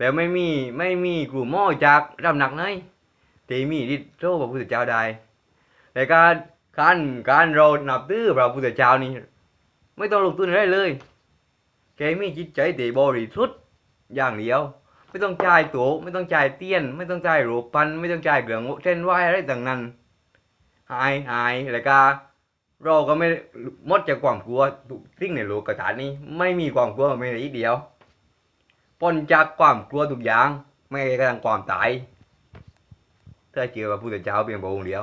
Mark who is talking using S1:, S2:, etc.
S1: แต่ไม่มีไหนที่มีฤทธิ์เจ้าพระพุทธเจ้าแต่ก็ไม่มีเทพจากไม่ไม่มีมารจากราไหนที่มีฤทธิ์ตามพระพุทธเล้วไม่มีไม่มีกลุ่มหม้อจากรำหนักไหนที่มีฤทธิ์โทษพระพุทธเจ้าได้แต่การการการเรานับถือพระพุทธเจ้านี่ไม่ต้องลงทุนอะไรเลยแค่มีจิตใจที่บริสุทธิ์อย่างเดียว ไม่ต้องจ่ายตัวไม่ต้องจ่ายเตี้ยน ไม่ต้องจ่ายรูปพันไม่ต้องจ่ายเกลืองเส้นไหวอะไรต่างนั้นหายหายแล้วก็เราก็ไม่หมดจากความกลัวสิ่งในโลกฐานนี้ ไม่มีความกลัวไม่ได้อีกเดียว พ้นจากความกลัวทุกอย่าง ไม่กระทั่งความตายถ้าเจอพระพุทธเจ้าเพียงพระองค์เดียว